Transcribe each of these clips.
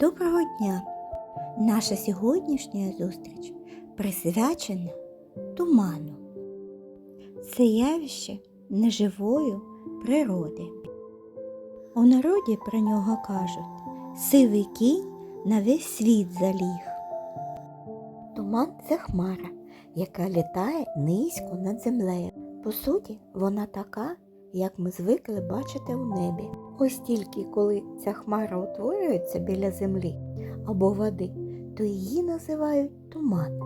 Доброго дня! Наша сьогоднішня зустріч присвячена туману. Це явище неживої природи. У народі про нього кажуть сивий кінь на весь світ заліг. Туман це хмара, яка літає низько над землею. По суті, вона така, як ми звикли бачити у небі. Ось тільки коли ця хмара утворюється біля землі або води, то її називають туман.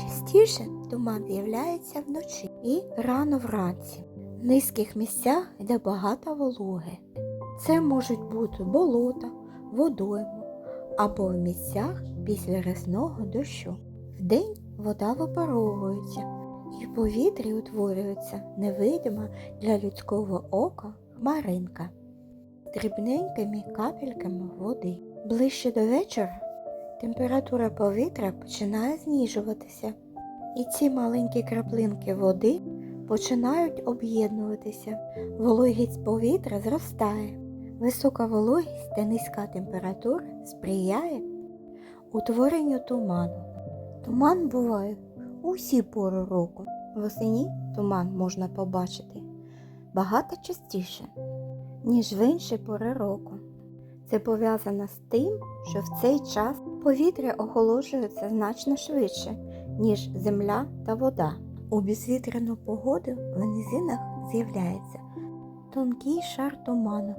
Частіше туман з'являється вночі і рано вранці, в низьких місцях, де багато вологи. Це можуть бути болота, водойми або в місцях після рясного дощу. Вдень вода випаровується і в повітрі утворюється невидима для людського ока хмаринка дрібненькими капельками води. Ближче до вечора температура повітря починає знижуватися, і ці маленькі краплинки води починають об'єднуватися. Вологість повітря зростає. Висока вологість та низька температура сприяє утворенню туману. Туман буває у всі пори року. Восені туман можна побачити багато частіше, ніж в інші пори року. Це пов'язано з тим, що в цей час повітря охолоджується значно швидше, ніж земля та вода. У безвітряну погоду в низинах з'являється тонкий шар туману.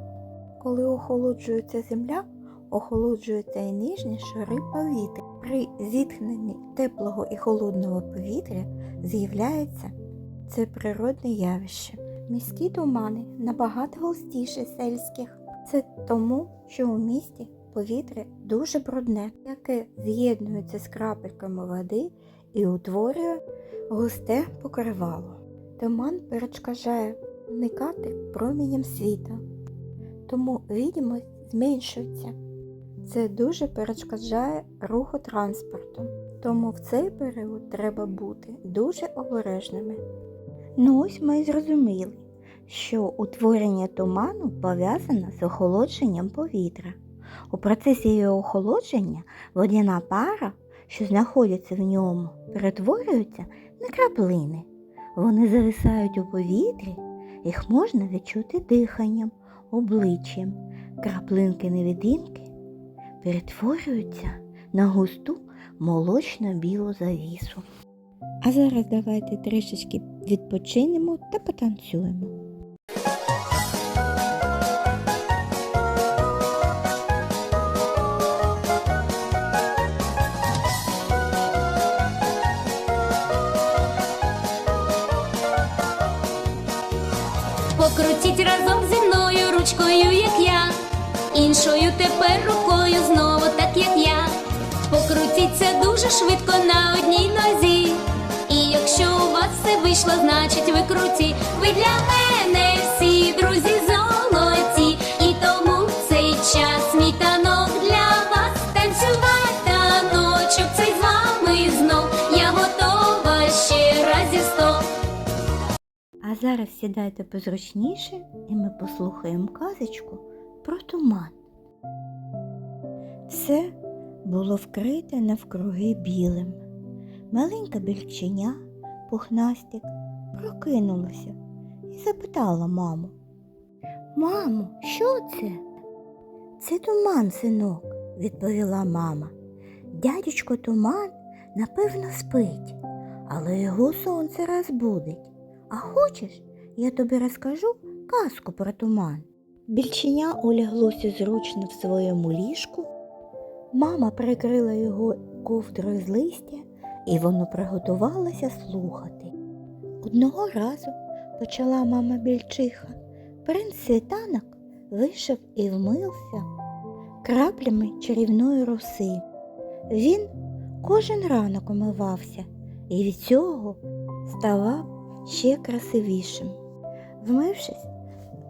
Коли охолоджується земля, охолоджуються і нижні шари повітря. При зіткненні теплого і холодного повітря з'являється це природне явище. Міські тумани набагато густіші сельських. Це тому, що у місті повітря дуже брудне, яке з'єднується з крапельками води і утворює густе покривало. Туман перешкоджає уникати промінням світла, тому відомість зменшується. Це дуже перешкоджає руху транспорту, тому в цей період треба бути дуже обережними. Ну ось ми й зрозуміли, що утворення туману пов'язане з охолодженням повітря. У процесі його охолодження водяна пара, що знаходиться в ньому, перетворюється на краплини. Вони зависають у повітрі, їх можна відчути диханням, обличчям. Краплинки невидимки перетворюються на густу молочно-білу завісу. А зараз давайте трішечки відпочинемо та потанцюємо. Покрутіть разом зі іншою тепер рукою знову так, як я. Покрутіть це дуже швидко на одній нозі. І якщо у вас все вийшло, значить ви круті. Ви для мене всі друзі золоті. І тому в цей час мій танок для вас танцювати таночок цей з вами знов. Я готова ще разів сто. А зараз сідайте позручніше і ми послухаємо казочку про туман. Все було вкрите навкруги білим. Маленька більченя, пухнастик, прокинулася і запитала маму. Мамо, що це? Це туман, синок, відповіла мама. Дядечко туман, напевно, спить, але його сонце розбудить. А хочеш, я тобі розкажу казку про туман. Більченя уляглося зручно в своєму ліжку. Мама прикрила його ковдрою з листя, і воно приготувалося слухати. Одного разу почала мама більчиха. Принц світанок вийшов і вмився краплями чарівної роси. Він кожен ранок умивався і від цього ставав ще красивішим. Вмившись,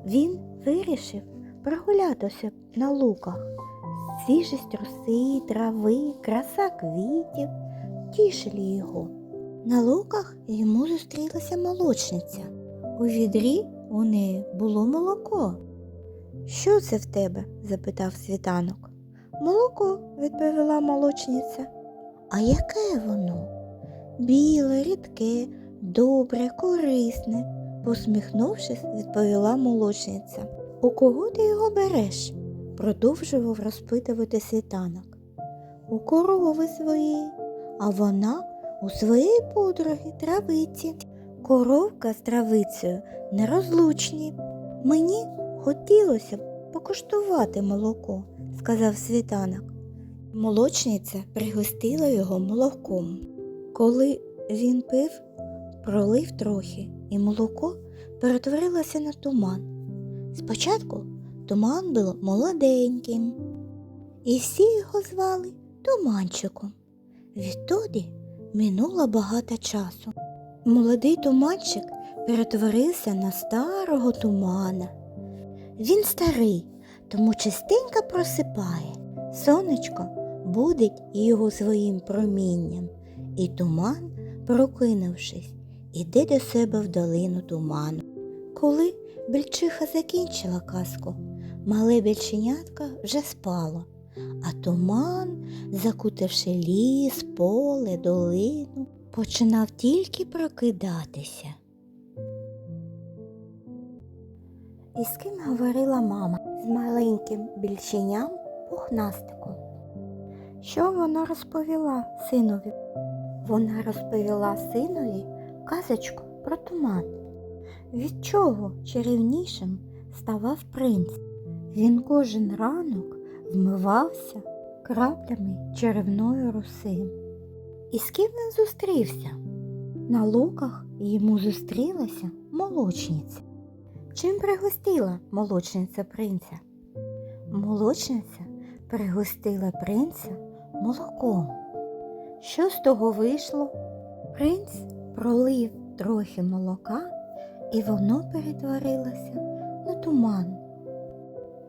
він вирішив прогулятися на луках. Свіжість роси, трави, краса квітів тішили його. На луках йому зустрілася молочниця. У відрі у неї було молоко. Що це в тебе? запитав світанок. Молоко, відповіла молочниця. А яке воно? Біле, рідке, добре, корисне, посміхнувшись, відповіла молочниця. У кого ти його береш? продовжував розпитувати світанок. У корови своєї, а вона у своєї подруги травиці. Коровка з травицею нерозлучні. Мені хотілося б покуштувати молоко, сказав світанок. Молочниця пригостила його молоком. Коли він пив, пролив трохи, і молоко перетворилося на туман. Спочатку туман був молоденьким, і всі його звали туманчиком. Відтоді минуло багато часу. Молодий туманчик перетворився на старого тумана. Він старий, тому частенько просипає. Сонечко будить його своїм промінням, і туман, прокинувшись, іде до себе в долину туману. Коли більчиха закінчила казку, мале більченятка вже спало, а туман, закутавши ліс, поле, долину, починав тільки прокидатися. І з ким говорила мама з маленьким більченям пухнастиком? Що вона розповіла синові? Вона розповіла синові казочку про туман. Від чого чарівнішим ставав принц? Він кожен ранок вмивався краплями черевної роси. І з ким він зустрівся? На луках йому зустрілася молочниця. Чим пригостила молочниця принця? Молочниця пригостила принця молоком. Що з того вийшло? Принц пролив трохи молока, і воно перетворилося на туман,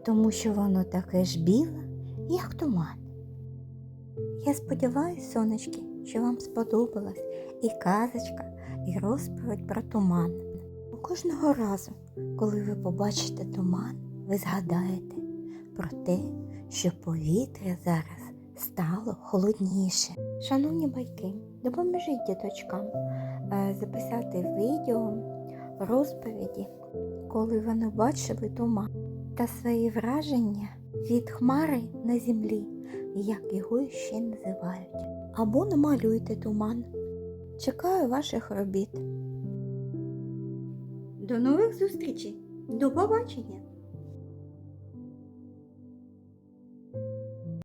тому що воно таке ж біле, як туман. Я сподіваюся, сонечки, що вам сподобалась і казочка, і розповідь про туман. Кожного разу, коли ви побачите туман, ви згадаєте про те, що повітря зараз стало холодніше. Шановні батьки, допоможіть діточкам записати відео розповіді, коли вони бачили туман та свої враження від хмари на землі, як його ще називають. Або намалюйте туман. Чекаю ваших робіт. До нових зустрічей. До побачення!